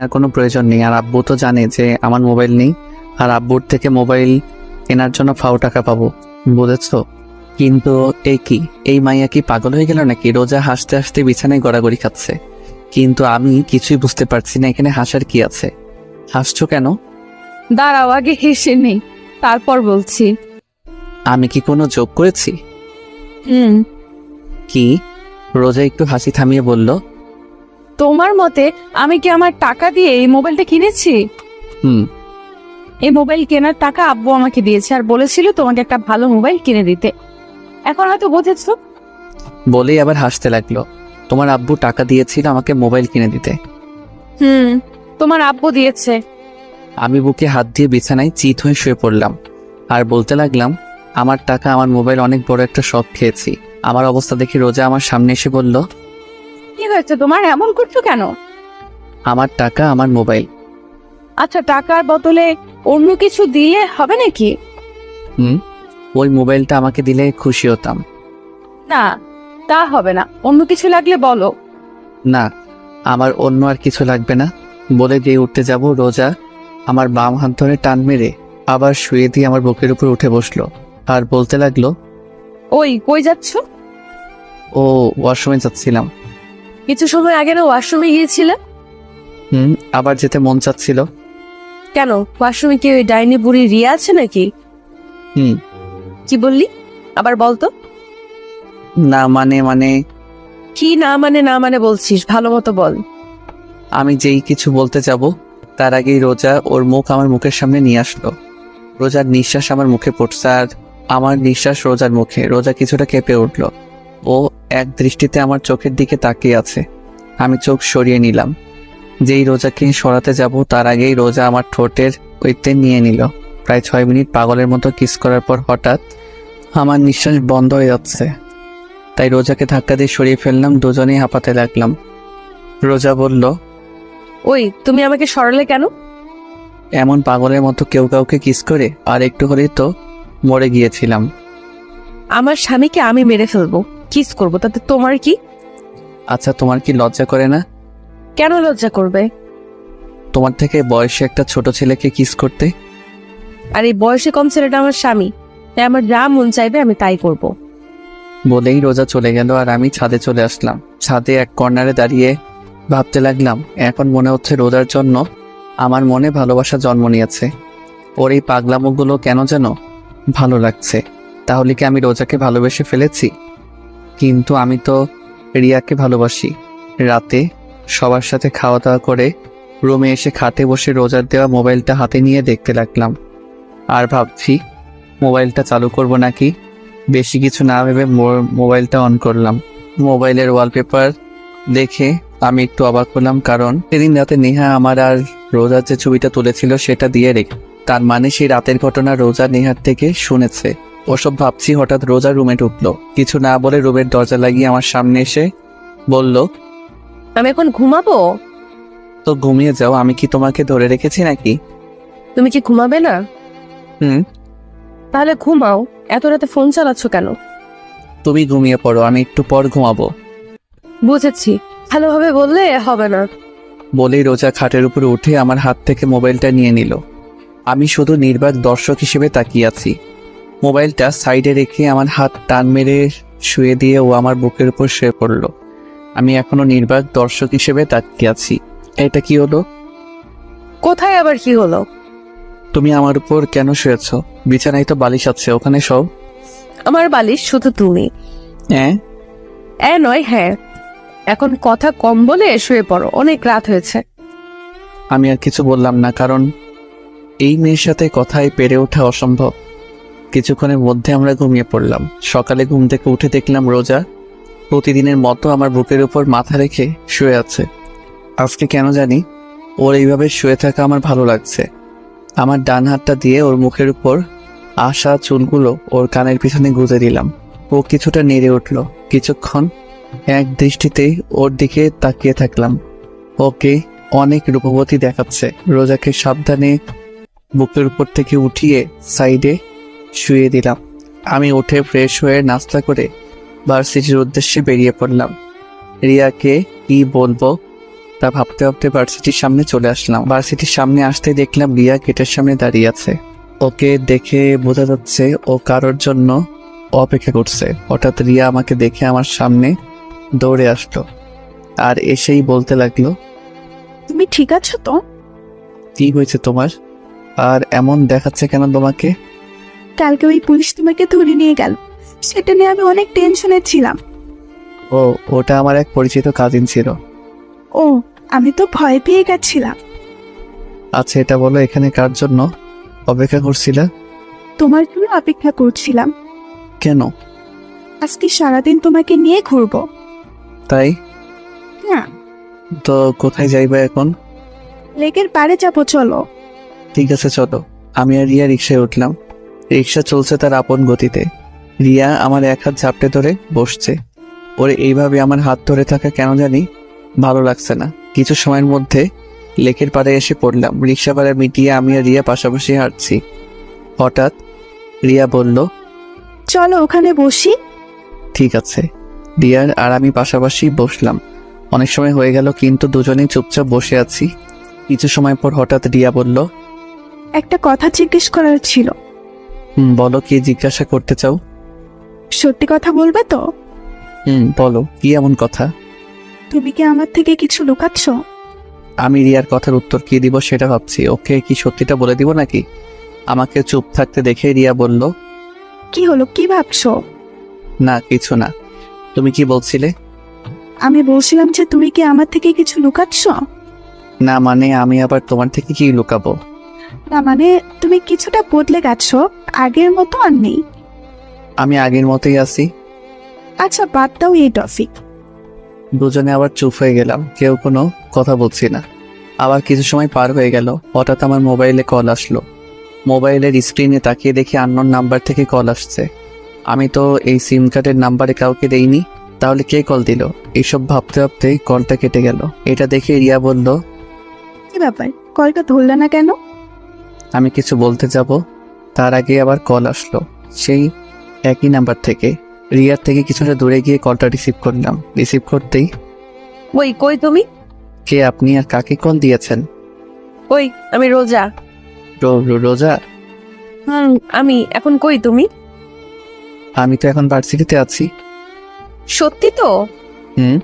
আর কোনো প্রয়োজন নেই। আর আব্বু তো জানে যে আমার মোবাইল নেই। আর আব্বুর থেকে মোবাইল কেনার জন্য ফাও টাকা পাবো বুঝেছ? কিন্তু এই কি এই মাইয়া কি পাগল হয়ে গেল নাকি? রোজা হাসতে হাসতে বিছানায় গড়াগড়ি খাচ্ছে। কিন্তু আমি কিছুই বুঝতে পারছি না এখানে হাসার কি আছে? হাসছো কেন? দাঁড়াও আগে হেসে নেই তারপর বলছি। আমি কি কোনো যোগ করেছি? হুম। কি? রোজা একটু হাসি থামিয়ে বলল তোমার মতে আমি কি আমার টাকা দিয়ে এই মোবাইলটা কিনেছি? হুম। এই মোবাইল কেনার টাকা আব্বু আমাকে দিয়েছে আর বলেছিল তোমাকে একটা ভালো মোবাইল কিনে দিতে। এখন হয়তো বুঝেছ? বলেই আবার হাসতে লাগল। তোমার আব্বু টাকা দিয়েছিল আমাকে মোবাইল কিনে দিতে। হুম তোমার আব্বু দিয়েছে। আমি বুকে হাত দিয়ে বিছানায় চিত হয়ে শুয়ে পড়লাম আর বলতে লাগলাম আমার টাকা আমার মোবাইল অনেক বড় একটা শখ খেয়েছি। আমার অবস্থা দেখে রোজা আমার সামনে এসে বলল কি হয়েছে? তোমার এমন করছ কেন? আমার টাকা আমার মোবাইল। আচ্ছা টাকার বদলে অন্য কিছু দিলে হবে নাকি? হুম? ওই মোবাইলটা আমাকে দিলে খুশি হতাম। না তা হবে না। অন্য কিছু লাগলে বলো। না আমার অন্য আর কিছু লাগবে না। বলে দিয়ে উঠতে যাব রোজা। আমার বাম হাত ধরে টান মেরে আবার শুয়ে দিয়ে আমার বুকের উপর উঠে বসল। আর বলতে লাগল ওই কই যাচ্ছ? ও ওয়াশরুমে যাচ্ছিলাম। কিছু সময় আগে না ওয়াশরুমে গিয়েছিলে হুম আবার যেতে মন চাচ্ছিল। কেন? ওয়াশরুমে কি ওই ডাইনি বুড়ি রিয়া আছে নাকি? হুম। কি বললি? আবার বলতো। না মানে মানে। কি না মানে না মানে বলছিস ভালো মতো বল। আমি যেই কিছু বলতে যাব তার আগেই রোজা ওর মুখ আমার মুখের সামনে নিয়ে আসলো। রোজার নিঃশ্বাস আমার মুখে পড়ছে আর আমার নিঃশ্বাস রোজার মুখে। রোজা কিছুটা কেঁপে উঠল। ও এক দৃষ্টিতে আমার চোখের দিকে তাকিয়ে আছে। আমি চোখ সরিয়ে নিলাম। যেই রোজাকে সরাতে যাব তার আগেই রোজা আমার ঠোঁটের ওইতে নিয়ে নিল। প্রায় ছয় মিনিট পাগলের মতো কিস করার পর হঠাৎ আমার নিঃশ্বাস বন্ধ হয়ে যাচ্ছে। তাই রোজাকে ধাক্কা দিয়ে সরিয়ে ফেললাম দুজনেই হাঁপাতে লাগলাম। রোজা বলল ওই তুমি আমাকে সরালে কেন? এমন পাগলের মতো কেউ কাউকে কিস করে আর একটু হলেই তো মরে গিয়েছিলাম। আমার স্বামীকে আমি মেরে ফেলব। কিস করব তাতে তোমার কি? আচ্ছা তোমার কি লজ্জা করে না? কেন লজ্জা করবে? তোমার থেকে বয়সে একটা ছোট ছেলেকে কিস করতে? আর এই বয়সে কম ছেলেটা আমার স্বামী। তাই আমার যা মন চাইবে আমি তাই করব। বলেই রোজা চলে গেল আর আমি ছাদে চলে আসলাম। ছাদে এক কর্নারে দাঁড়িয়ে ভাবতে লাগলাম এখন মনে হচ্ছে রোজার জন্য আমার মনে ভালোবাসা জন্ম নিয়েছে। ওর এই পাগলামোগুলো কেন যেন ভালো লাগছে। তাহলে কি আমি রোজাকে ভালোবেসে ফেলেছি? কিন্তু আমি তো রিয়াকে ভালোবাসি। রাতে সবার সাথে খাওয়া দাওয়া করে রুমে এসে খাটে বসে রোজার দেওয়া মোবাইলটা হাতে নিয়ে দেখতে লাগলাম। আর ভাবছি, মোবাইলটা চালু করব নাকি? বেশি কিছু না ভেবে মোবাইলটা অন করলাম। মোবাইলের ওয়ালপেপার দেখে আমি একটু অবাক হলাম কারণ সেদিন রাতে নেহা আমার আর রোজার যে ছবিটা তুলেছিল সেটা দিয়ে রেখে তার মানে সেই রাতের ঘটনা রোজা নেহার থেকে শুনেছে। ওসব ভাবছি হঠাৎ রোজা রুমে ঢুকলো। কিছু না বলে রুমের দরজা লাগিয়ে আমার সামনে এসে বলল আমি এখন ঘুমাবো? তো ঘুমিয়ে যাও আমি কি তোমাকে ধরে রেখেছি নাকি? তুমি কি ঘুমাবে না? হুম। তাহলে ঘুমাও এত রাতে ফোন চালাচ্ছ কেন? তুমি ঘুমিয়ে পড়ো আমি একটু পর ঘুমাবো। বুঝেছি ভালোভাবে বললে হবে না। বলেই রোজা খাটের উপরে উঠে আমার হাত থেকে মোবাইলটা নিয়ে নিল। আমি শুধু নির্বাক দর্শক হিসেবে তাকিয়ে আছি। মোবাইলটা সাইডে রেখে আমার হাত টান মেরে শুয়ে দিয়ে ও আমার বুকের উপর শুয়ে পড়ল। আমি এখনও নির্বাক দর্শক হিসেবে তাকিয়ে আছি। এটা কি হলো? কোথায় আবার কি হলো? তুমি আমার উপর কেন শুয়েছ? বিছানায় তো বালিশ আছে ওখানে সব আমার বালিশ শুধু তুমি। হ্যাঁ এ নয় হ্যাঁ। এখন কথা কম বলে শুয়ে পড়ো অনেক রাত হয়েছে। আমি আর কিছু বললাম না কারণ এই মেয়ের সাথে কথায় পেরে ওঠা অসম্ভব। কিছুক্ষণের মধ্যে আমরা ঘুমিয়ে পড়লাম। সকালে ঘুম থেকে উঠে দেখলাম রোজা প্রতিদিনের মতো আমার বুকের উপর মাথা রেখে শুয়ে আছে। আজকে কেন জানি ওর এইভাবে শুয়ে থাকা আমার ভালো লাগছে। আমার ডান হাতটা দিয়ে ওর মুখের উপর আশা চুলগুলো ওর কানের পিছনে গুঁজে দিলাম। ও কিছুটা নেড়ে উঠল। কিছুক্ষণ এক দৃষ্টিতেই ওর দিকে তাকিয়ে থাকলাম। ওকে অনেক রূপবতী দেখাচ্ছে। রোজাকে সাবধানে বুকের উপর থেকে উঠিয়ে সাইডে শুয়ে দিলাম। আমি উঠে ফ্রেশ হয়ে নাস্তা করে ভার্সিটির উদ্দেশ্যে বেরিয়ে পড়লাম। রিয়াকে কি বলব? তা ভাবতে ভাবতে ভার্সিটির সামনে চলে আসলাম। ভার্সিটির সামনে আসতে দেখলাম রিয়া গেটের সামনে দাঁড়িয়ে আছে। ওকে দেখে বোঝা যাচ্ছে ও কারোর জন্য অপেক্ষা করছে। হঠাৎ রিয়া আমাকে দেখে আমার সামনে দৌড়ে আসলো আর এসেই বলতে লাগল তুমি ঠিক আছো তো? কি হয়েছে তোমার? আর এমন দেখাচ্ছে কেন তোমাকে? কালকে ওই পুলিশ তোমাকে ধরে নিয়ে গেল। সেটা নিয়ে আমি অনেক টেনশনে ছিলাম। ও ওটা আমার এক পরিচিত কাজিন ছিল। ও আমি তো ভয় পেয়ে গেছিলাম। আচ্ছা এটা বলো এখানে কার জন্য অপেক্ষা করছিলে? তোমার জন্য অপেক্ষা করছিলাম। কেন? আজকে সারাদিন তোমাকে নিয়ে ঘুরবো। তাই? হ্যাঁ তো কোথায় যাইবা এখন? লেকের পাড়ে যাব চলো। ঠিক আছে চলো। আমি আর রিয়া রিক্সায় উঠলাম। রিক্সা চলছে তার আপন গতিতে। রিয়া আমার এক হাত ঝাপটে ধরে বসছে। ওরে এইভাবে আমার হাত ধরে থাকা কেন জানি ভালো লাগছে না। কিছু সময়ের মধ্যে লেকের পাড়ে এসে পড়লাম। রিক্সা ভাড়া মিটিয়ে আমি আর রিয়া পাশাপাশি হাঁটছি। হঠাৎ রিয়া বলল চলো ওখানে বসি। ঠিক আছে। রিয়ার আর আমি পাশাপাশি বসলাম। অনেক সময় হয়ে গেল কিন্তু দুজনেই চুপচাপ বসে আছি। কিছু সময় পর হঠাৎ রিয়া বলল একটা কথা জিজ্ঞেস করার ছিল। বলো কি জিজ্ঞাসা করতে চাও? সত্যি কথা বলবে তো? হুম বলো কি এমন কথা? তুমি কি আমার থেকে কিছু লুকাচ্ছ? আমি রিয়ার কথার উত্তর কি দিব সেটা ভাবছি। ওকে কি সত্যিটা বলে দিব নাকি? আমাকে চুপ থাকতে দেখে রিয়া বলল কি হলো কি ভাবছ? না কিছু না। তুমি কি বলছিলে? আমি বলছিলাম যে তুমি কি আমার থেকে কিছু লুকাচ্ছ? না মানে আমি আবার তোমার থেকে কি লুকাবো? না মানে তুমি কিছুটা বদলে গেছো আগের মতো আর নেই। আমি আগের মতোই আছি। আচ্ছা বাদ দাও এই টপিক দুজনে আবার চুপ হয়ে গেলাম কেউ কোনো কথা বলছি না। আবার কিছু সময় পার হয়ে গেল হঠাৎ আমার মোবাইলে কল আসলো। মোবাইলের স্ক্রিনে তাকিয়ে দেখি আননোন নাম্বার থেকে কল আসছে। আমি তো এই সিম কার্ডের নাম্বারে কাউকে দেইনি তাহলে কে কল দিল? এইসব ভাবতে ভাবতে কলটা কেটে গেল। এটা দেখে রিয়া বলল কি ব্যাপার? কলটা ধরলে না কেন? আমি কিছু বলতে যাব। তার আগে আবার কল আসলো। সেই একই নাম্বার থেকে। রিয়ার থেকে কিছুটা দূরে গিয়ে কলটা রিসিভ করলাম। রিসিভ করতেই ওই কই তুমি? কে আপনি আর কাকে কল দিয়েছেন? ওই আমি রোজা। রো- রো- রোজা? হুম আমি এখন কই তুমি? আমি তো এখন ভার্সিটিতে আছি। সত্যি তো? হুম।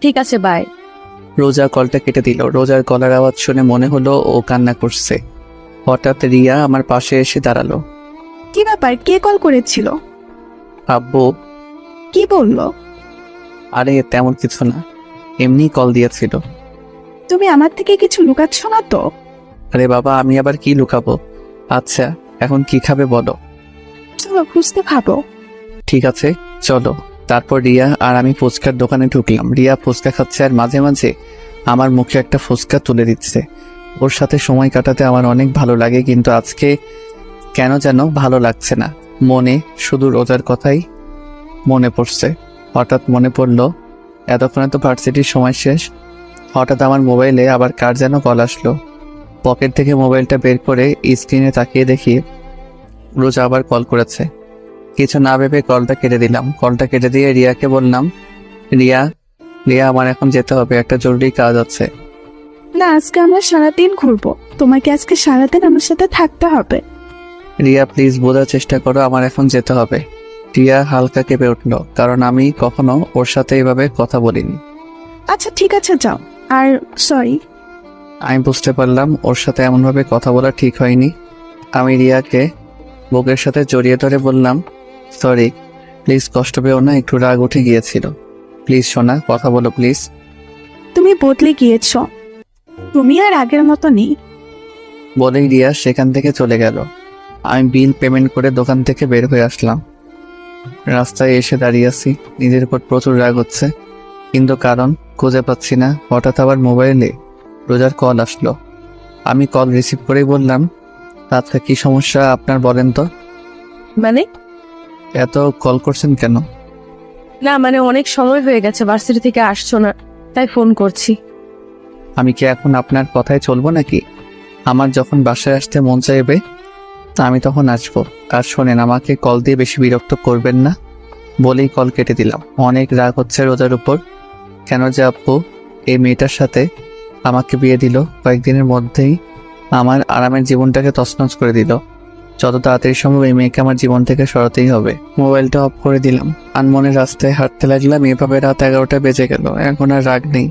ঠিক আছে বাই। রোজা কলটা কেটে দিল। রোজার গলার আওয়াজ শুনে মনে হলো ও কান্না করছে। হঠাৎ রিয়া আমার পাশে এসে দাঁড়াল। কি ব্যাপার? কে কল করেছিল? আব্বু। কি বলল? আরে তেমন কিছু না। এমনি কল দিয়েছিল। তুমি আমার থেকে কিছু লুকাচ্ছ না তো? আরে বাবা আমি আবার কি লুকাবো? আচ্ছা এখন কি খাবে বলো। চলো খুঁজতে খাব ঠিক আছে চলো। তারপর রিয়া আর আমি ফুচকার দোকানে ঢুকলাম। রিয়া ফুচকা খাচ্ছে আর মাঝে মাঝে আমার মুখে একটা ফুচকা তুলে দিচ্ছে। ওর সাথে সময় কাটাতে আমার অনেক ভালো লাগে, কিন্তু আজকে কেন যেন ভালো লাগছে না। মনে, শুধু রোজার কথাই মনে পড়ছে। হঠাৎ মনে পড়ল, এতক্ষণে তো ভার্সিটির সময় শেষ। হঠাৎ আমার মোবাইলে আবার কার যেন কল আসলো। পকেট থেকে মোবাইলটা বের করে স্ক্রিনে তাকিয়ে দেখি, রোজা আবার কল করেছে। কিছু না ভেবে কলটা কেটে দিলাম। কলটা কেটে দিয়ে রিয়াকে বললাম, রিয়া রিয়া, আমার এখন যেতে হবে। একটা জরুরি কাজ আছে। না আজকে আমরা সারাদিন ঘুরবো। তোমাকে আজকে সারাদিন আমার সাথে থাকতে হবে। রিয়া প্লিজ বোঝার চেষ্টা করো আমার এখন যেতে হবে। রিয়া হালকা কেঁপে উঠল কারণ আমি কখনো ওর সাথে এভাবে কথা বলিনি। আচ্ছা ঠিক আছে যাও। আর সরি আমি বুঝতে পারলাম ওর সাথে এমনভাবে কথা বলা ঠিক হয়নি। আমি রিয়াকে বুকের সাথে জড়িয়ে ধরে বললাম সরি প্লিজ কষ্ট পেও না একটু রাগ উঠে গিয়েছিল। প্লিজ শোনা কথা বলো প্লিজ তুমি বদলে গিয়েছ। তুমি আর আগের মতো নেই বলেই রিয়া সেখান থেকে চলে গেল। আমি বিল পেমেন্ট করে দোকান থেকে বের হয়ে আসলাম। রাস্তায় এসে দাঁড়িয়ে আছি নিজের উপর প্রচুর রাগ হচ্ছে। কিন্তু কারণ খুঁজে পাচ্ছি না। হঠাৎ আবার মোবাইলে রোজার কল আসলো। আমি কল রিসিভ করেই বললাম আচ্ছা কি সমস্যা আপনার বলেন তো? মানে? এত কল করছেন কেন? না মানে অনেক সময় হয়ে গেছে ভার্সিটি থেকে আসছো না তাই ফোন করছি। আমি কি এখন আপনার কথায় চলবো নাকি? আমার যখন বাসায় আসতে মন চাইবে তা আমি তখন আসব। আর শোনেন, আমাকে কল দিয়ে বেশি বিরক্ত করবেন না। বলেই কল কেটে দিলাম। অনেক রাগ হচ্ছে রোজার উপর। কেন যে আপু এই মেয়েটার সাথে আমাকে বিয়ে দিল কয়েকদিনের মধ্যেই আমার আরামের জীবনটাকে তছনছ করে দিল। যত তাড়াতাড়ি সম্ভব এই মেয়েকে আমার জীবন থেকে সরাতেই হবে। মোবাইলটা অফ করে দিলাম। আনমনে রাস্তায় হাঁটতে লাগলাম। এভাবে রাত এগারোটা বেজে গেল। এখন আর রাগ নেই।